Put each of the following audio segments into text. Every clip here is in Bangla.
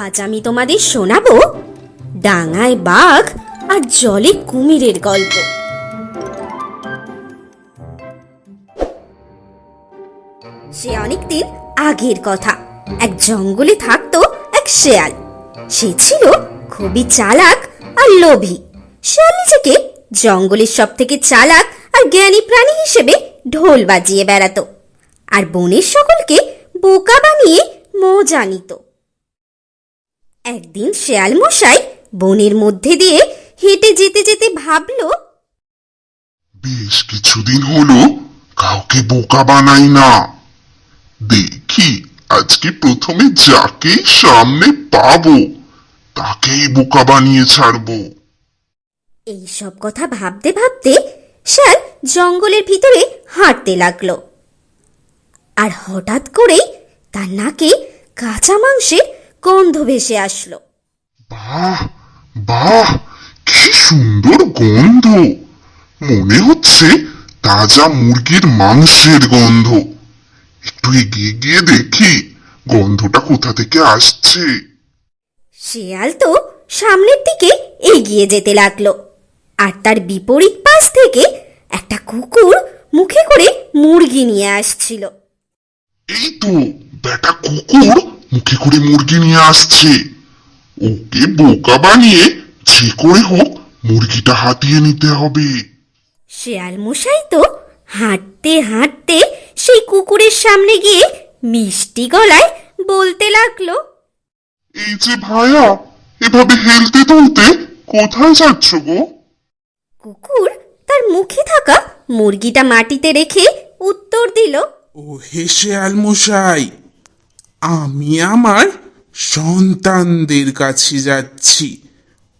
আজ আমি তোমাদের শোনাবো ডাঙায় বাঘ আর জলে কুমিরের গল্প। সে অনেকদিন আগের কথা। এক জঙ্গলে থাকতো এক শেয়াল। সে ছিল খুবই চালাক আর লোভী। শেয়াল নিজেকে জঙ্গলের সব থেকে চালাক আর জ্ঞানী প্রাণী হিসেবে ঢোল বাজিয়ে বেড়াতো। আর বনের সকলকে বোকা বানিয়ে মজা নিত। একদিন শেয়াল মশাই বনের মধ্যে দিয়ে হেঁটে যেতে যেতে ভাবলো বেশ কিছুদিন হলো কাউকে বোকা বানাই না। দেখি আজকে প্রথমে যাকে সামনে পাবো তাকেই বোকা বানিয়ে ছাড়বো। এই সব কথা ভাবতে ভাবতে শেয়াল জঙ্গলের ভিতরে হাঁটতে লাগল। আর হঠাৎ করেই তার নাকে কাঁচা মাংসের গন্ধ ভেসে আসলো। বাহ বাহ কি সুন্দর গন্ধ। মনে হচ্ছে তাজা মুরগির মাংসের গন্ধ। একটু এগিয়ে গিয়ে দেখি গন্ধটা কোথা থেকে আসছে। শিয়াল তো সামনের দিকে এগিয়ে যেতে লাগল। আর তার বিপরীত পাশ থেকে একটা কুকুর মুখে করে মুরগি নিয়ে আসছিল। এই তো বেটা কুকুর মুখে করে মুরগি নিয়ে আসছে। ওকে বোকা বানিয়ে যে করে হোক মুরগিটা হাতিয়ে নিতে হবে। শেয়াল মশাই তো হাঁটতে হাঁটতে সেই কুকুরের সামনে গিয়ে মিষ্টি গলায় বলতে লাগল এই যে ভায়া এভাবে হেলতে তুলতে কোথায় যাচ্ছ গো? কুকুর তার মুখে থাকা মুরগিটা মাটিতে রেখে উত্তর দিল ও হে শেয়াল আলমশাই আমি আমার সন্তানদের কাছে যাচ্ছি।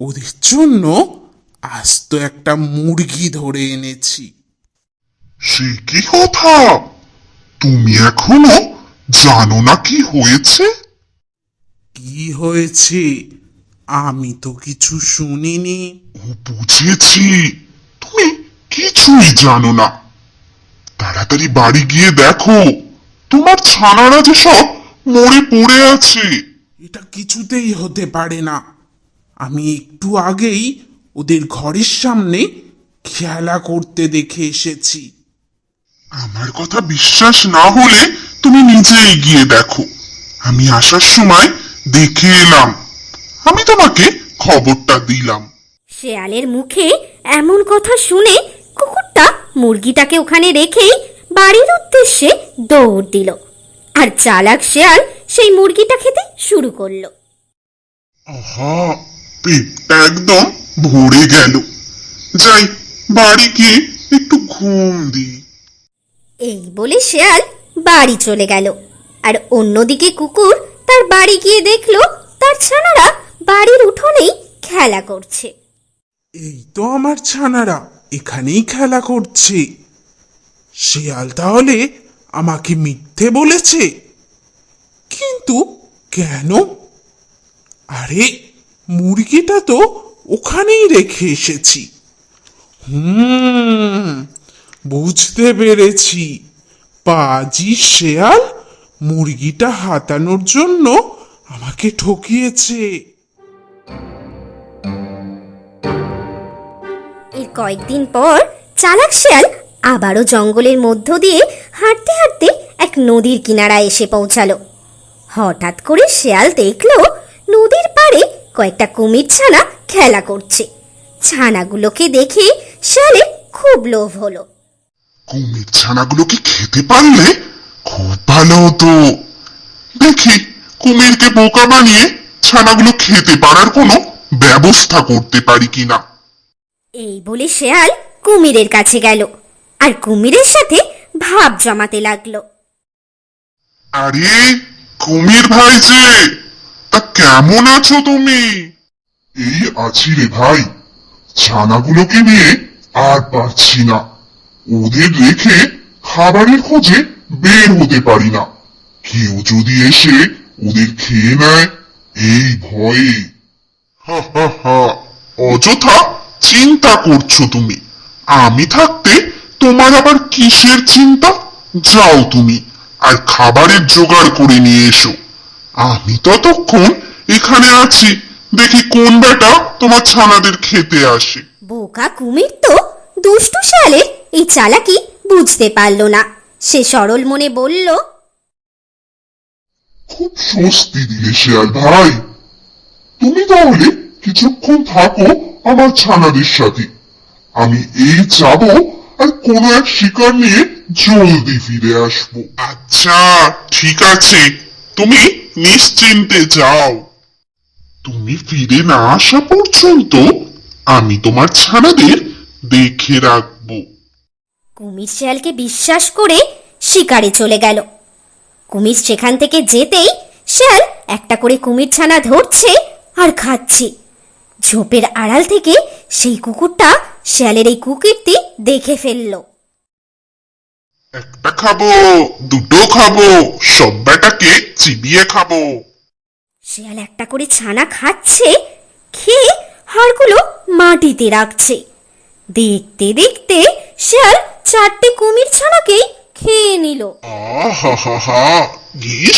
ওদের জন্য আজ তো একটা মুরগি ধরে এনেছি। সে কি কথা? তুমি এখনও জানো না কি হয়েছে? কি হয়েছে? আমি তো কিছু শুনিনি। ও বুঝেছি। তুমি কিছুই জানো না। তাড়াতাড়ি বাড়ি গিয়ে দেখো। তোমার ছানারা যে সব মরে পড়ে আছে। এটা কিছুতেই হতে পারে না। আমি একটু আগেই ওদের ঘরের সামনে খেলা করতে দেখে এসেছি। আমার কথা বিশ্বাস না হলে তুমি নিজেই গিয়ে দেখো। আমি আসার সময় দেখে এলাম। আমি তোমাকে খবরটা দিলাম। শেয়ালের মুখে এমন কথা শুনে কুকুরটা মুরগিটাকে ওখানে রেখেই বাড়ির উদ্দেশ্যে দৌড় দিল। আর চালাক শেয়াল সেই মুরগিটা খেতে শুরু করল। আহা পেটটা একদম ভরে গেল। যাই বাড়ি গিয়ে একটু ঘুম দিই। এই বলে শেয়াল বাড়ি চলে গেল। আর অন্যদিকে কুকুর তার বাড়ি গিয়ে দেখল তার ছানারা বাড়ির উঠোনেই খেলা করছে। এই তো আমার ছানারা এখানেই খেলা করছে। শিয়াল তাহলে আমাকে মিথ্যে বলেছে। কিন্তু কেন? আরে, মুরগিটা তো ওখানেই রেখে এসেছি। হুম, বুঝতে পেরেছি। পাজি শেয়াল মুরগিটা হাতানোর জন্য আমাকে ঠকিয়েছে। এর কয়েকদিন পর চালাক শেয়াল আবারও জঙ্গলের মধ্য দিয়ে হাঁটতে হাঁটতে এক নদীর কিনারায় এসে পৌঁছালো। হঠাৎ করে শেয়াল দেখল নদীর পাড়ে কয়েকটা কুমির ছানা খেলা করছে। ছানাগুলোকে দেখে শেয়ালের খুব লোভ হলো। কুমির ছানাগুলোকে খেতে পারলে? খুব ভালো হতো। দেখি কুমিরকে বোকা বানিয়ে ছানাগুলো খেতে পারার কোনো ব্যবস্থা করতে পারি কিনা? এই বলে শেয়াল কুমিরের কাছে গেল। আর কুমিরের সাথে ভাব জমাতে লাগল। আরে, কুমির ভাই যে, তা কেমন আছো তুমি? এই আছি রে ভাই, ছানাগুলোকে নিয়ে আর পারছি না। ওদের রেখে খাবারের খোঁজে বের হতে পারি না। কেউ যদি এসে ওদের খেয়ে নেয়, এই ভয়ে। হা হা হা, অযথা চিন্তা করছ তুমি। আমি থাকতে তোমার আবার কিসের চিন্তা? যাও তুমি আর খাবারের জোগাড় করে নিয়ে এসো। আমি ততক্ষণ এখানে আছি দেখি কোন বেটা তোমার ছানাদের খেতে আসে। বোকা কুমির তো দুষ্টু শিয়ালের এই চালাকি বুঝতে পারল না। সে সরল মনে বলল খুব স্বস্তি দিলে শেয়াল ভাই। তুমি তাহলে কিছুক্ষণ থাকো আমার ছানাদের সাথে। আমি এই যাব আর কোনো এক শিকার নিয়ে জলদি ফিরে আসব। আচ্ছা ঠিক আছে। তুমি নিশ্চিন্তে যাও। তুমি ফিরে না আসা পর্যন্ত আমি তোমার ছানাদের দেখে রাখব। কুমির শিয়ালকে বিশ্বাস করে শিকারে চলে গেল। কুমির সেখান থেকে যেতেই শিয়াল একটা করে কুমির ছানা ধরছে আর খাচ্ছে। ঝোপের আড়াল থেকে সেই কুকুরটা শিয়ালের এই কুকীর্তি দেখে ফেলল। একটা খাব দুটো খাব সব বেটাকে চিবিয়ে খাব। শিয়াল একটা করে ছানা খাচ্ছে খেয়ে হাড়গুলো মাটিতে রাখছে। দেখতে দেখতে শিয়াল চারটে কুমির ছানাকেই খেয়ে নিল।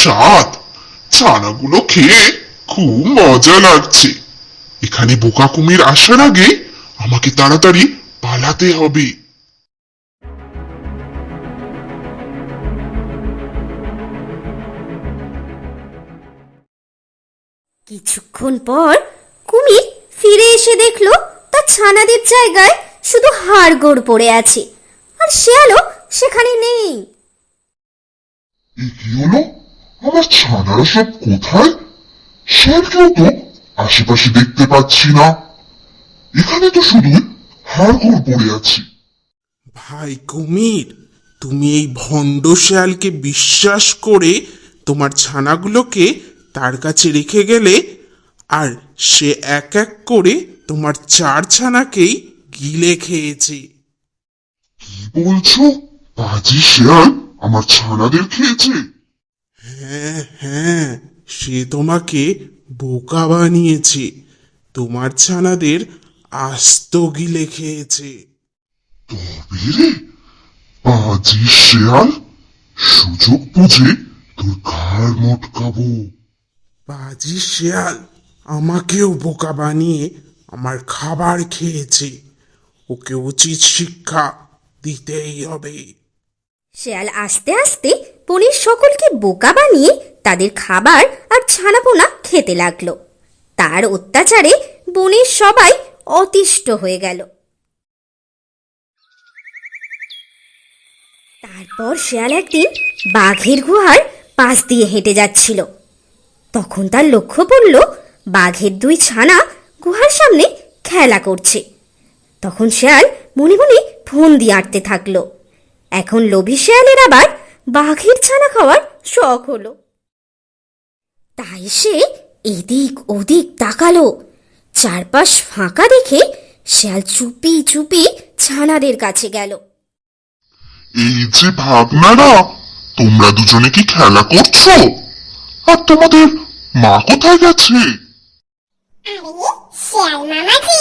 স্বাদ ছানাগুলো খেয়ে খুব মজা লাগছে। এখানে বোকা কুমির আসার আগে আমাকে তাড়াতাড়ি পালাতে হবে। কিছুক্ষণ পর কুমির ফিরে এসে দেখল তার ছানাদের জায়গায় শুধু হাড়গোড় পড়ে আছে আর শেয়ালও সেখানে নেই। এ কি হলো? আমার ছানারা সব কোথায়? শেয়ালকেও তো আশেপাশে দেখতে পাচ্ছি না। এখানে তো শুধু হাড়গোড় পড়ে আছে। ভাই কুমির তুমি এই ভণ্ড শেয়ালকে বিশ্বাস করে তোমার ছানাগুলোকে তার কাছে রেখে গেলে আর সে এক এক করে তোমার চার ছানাকেই গিলে খেয়েছে। কি বলছো? বাজি শেয়াল আমার ছানাদের খেয়েছে? হ্যাঁ হ্যাঁ সে তোমাকে বোকা বানিয়েছে। তোমার ছানাদের আস্ত গিলে খেয়েছে। তবে বাজি শেয়াল সুযোগ বুঝে তোর ঘাড় মটকাবো। বাজি শেয়াল আমাকেও বোকা বানিয়ে আমার খাবার খেয়েছে। ওকে উচিত শিক্ষা দিতেই হবে। শেয়াল আস্তে আস্তে বনের সকলকে বোকা বানিয়ে তাদের খাবার আর ছানাপোনা খেতে লাগল। তার অত্যাচারে বনের সবাই অতিষ্ঠ হয়ে গেল। তারপর শেয়াল একদিন বাঘের গুহার পাশ দিয়ে হেঁটে যাচ্ছিল। তখন তার লক্ষ্য পড়ল, বাঘের দুই ছানা গুহার সামনে খেলা করছে। তখন শেয়াল মনে মনে ফোন দিয়ে আটতে থাকল। এখন লোভী শেয়ালের আবার বাঘের ছানা খাওয়ার শখ হলো। তাই সে এদিক ওদিক তাকালো। চারপাশ ফাঁকা দেখে শেয়াল চুপি চুপি ছানাদের কাছে গেল। এই যে ভাবনারা তোমরা দুজনে কি খেলা করছ? আর তোমাদের মা কোথায় গেছে? আরে শিয়াল মামাজি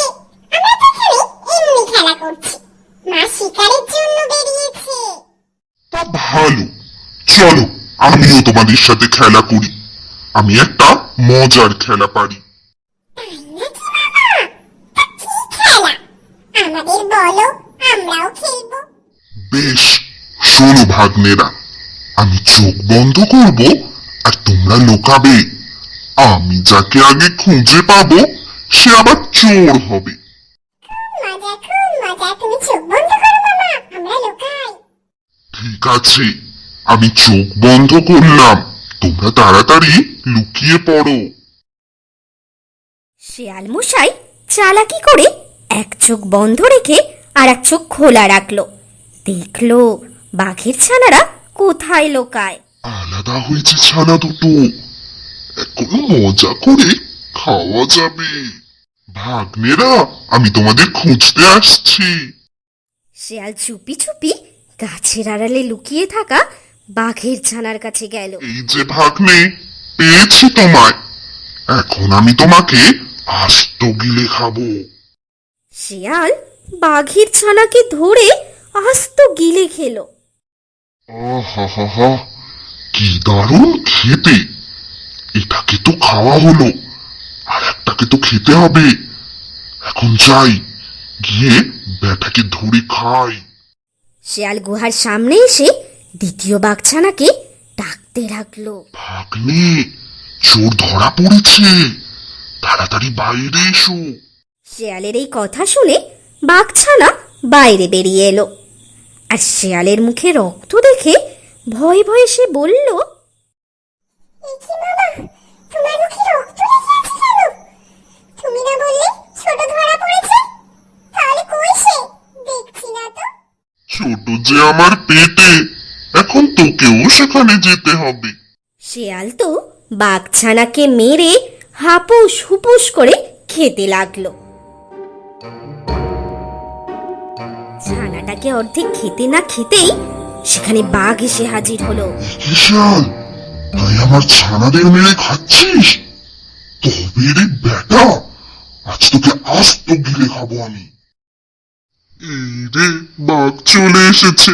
আমরা তো এখানে এমনি খেলা করছি। মা শিকারের জন্য বেরিয়েছে। তা ভালো। চলো আমিও তোমাদের সাথে খেলা করি। আমি একটা মজার খেলা পারি। বেশ, শোনো ভাগ্নেরা, আমি চোখ বন্ধ করব আর তোমরা লোকাবে। আমি যাকে আগে খুঁজে পাবো, সে আবার চোর হবে। ঠিক আছে, আমি চোখ বন্ধ করলাম। তোমরা তাড়াতাড়ি লুকিয়ে পড়ো। শেয়াল মশাই চালাকি করে এক চোখ বন্ধ রেখে আর এক চোখ খোলা রাখল। দেখল বাঘের ছানারা কোথায় লোকায়। আলাদা হয়েছে ছানা দুটো। এখন মজা করে খাওয়া যাবে। ভাগ্নেরা আমি তোমাদের খুঁজতে আসছি। শেয়াল চুপি চুপি গাছের আড়ালে লুকিয়ে থাকা বাঘের ছানার কাছে গেল। এই যে ভাগ্নে পেয়েছি তোমায়। এখন আমি তোমাকে আস্ত গিলে খাব। শিয়াল বাঘের ছানাকে ধরে আস্ত গিলে খেলো। আহা কি দারুণ খেতে। এটাকে তো খাওয়া হলো বেটাকে তো খেতে হবে। এখন যাই গিয়ে বেটাকে ধরে খাই। শিয়াল গুহার সামনে এসে দ্বিতীয় বাঘছানাকে ডাকতে লাগল। ভাগ্নে চোর ধরা পড়েছে। তাড়াতাড়ি বাইরে এসো। শেয়ালের এই কথা শুনে বাঘছানা বাইরে বেরিয়ে এলো। আর শেয়ালের মুখে রক্ত দেখে ভয়ে ভয়ে সে বলল একি মামা তোমার মুখে রক্ত লেগে আছে কেন? তুমি না বললে ছোট যে আমার পেটে তোকেও সেখানে যেতে হবে। শেয়াল তো বাঘছানাকে মেরে হাপুস হুপুস করে খেতে লাগল। ছানাটাকে অর্ধেক খেতে না খেতেই সেখানে বাঘ এসে হাজির হলো। বিশাল তুই আমার ছানাদের মেরে খাচ্ছিস? তবে রে বেটা আজ তোকে আস্ত গিলে খাব আমি। এই রে বাঘ চলে এসেছে।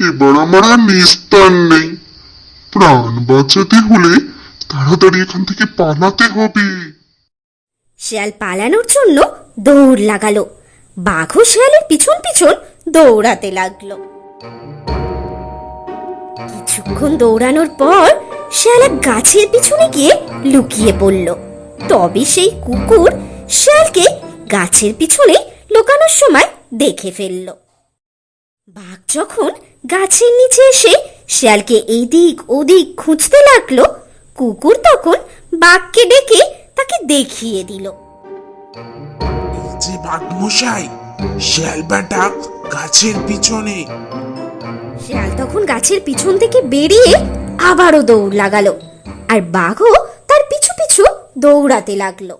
এবার আমার আর নিস্তার নেই। প্রাণ বাঁচাতে হলে তাড়াতাড়ি এখান থেকে পালাতে হবে। শেয়াল পালানোর জন্য দৌড় লাগালো। বাঘও শেয়ালের পিছন পিছন দৌড়াতে লাগল। কিছুক্ষণ দৌড়ানোর পর শেয়াল এক গাছের পিছনে গিয়ে লুকিয়ে পড়ল। তবে সেই কুকুর শেয়ালকে গাছের পিছনে লুকানোর সময় দেখে ফেলল। বাঘ যখন গাছের নিচে এসে শিয়ালকে এইদিক ওদিক খুঁজতে লাগল কুকুর তখন বাঘকে ডেকে তাকে দেখিয়ে দিল। যে বাঘমশাই শিয়াল বেটা গাছের পিছনে। শেয়াল তখন গাছের পিছন থেকে বেরিয়ে আবারও দৌড় লাগালো আর বাঘও তার পিছু পিছু দৌড়াতে লাগল।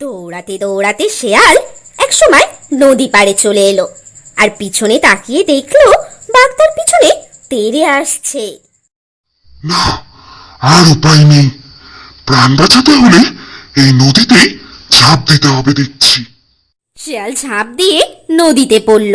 দৌড়াতে দৌড়াতে শেয়াল একসময় নদী পাড়ে চলে এলো। আর পিছনে তাকিয়ে দেখল বাঘ তার পিছনে তেড়ে আসছে। না আর উপায় নেই। প্রাণ বাঁচাতে হলে এই নদীতে ঝাঁপ দিতে হবে দেখছি। শিয়াল ঝাঁপ দিয়ে নদীতে পড়ল।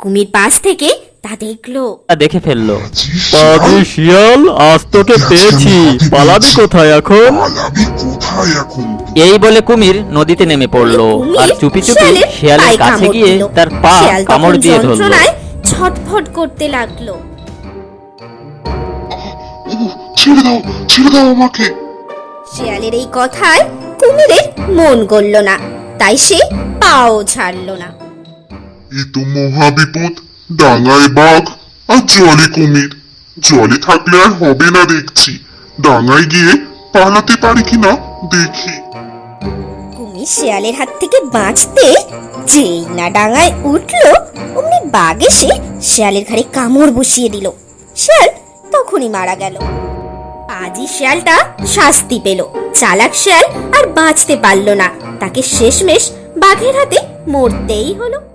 কুমির পাশ থেকে তা দেখল। দেখে ফেলল। আছিস পাগি শিয়াল? আজ তোকে পেয়েছি। পালাবি কোথায় এখন? পালাবি কোথায় এখন? এই বলে কুমির নদীতে নেমে পড়ল। আর চুপি চুপি শিয়ালের কাছে গিয়ে তার পা কামড় দিয়ে ধরলো। ছটফট করতে লাগল। ছেড়ে দাও ছেড়ে দাও আমাকে। শেয়ালের এই কথায় কুমিরের মন গলল না তাই সে পাও ছাড়ল না। এ তো মহা বিপদ ডাঙায় বাঘ আর জলে কুমির। জলে থাকলে আর হবে না দেখছি। ডাঙায় গিয়ে পালাতে পারি কিনা দেখি। কুমির হাত থেকে বাঁচতে যেই না ডাঙায় উঠল, অমনি বাঘ এসে শেয়ালের ঘাড়ে কামড় বসিয়ে দিল। শেয়াল তখনই মারা গেল। পাজি শেয়ালটা শাস্তি পেল। চালাক শেয়াল আর বাঁচতে পারল না। তাকে শেষমেশ বাঘের হাতে মরতেই হলো।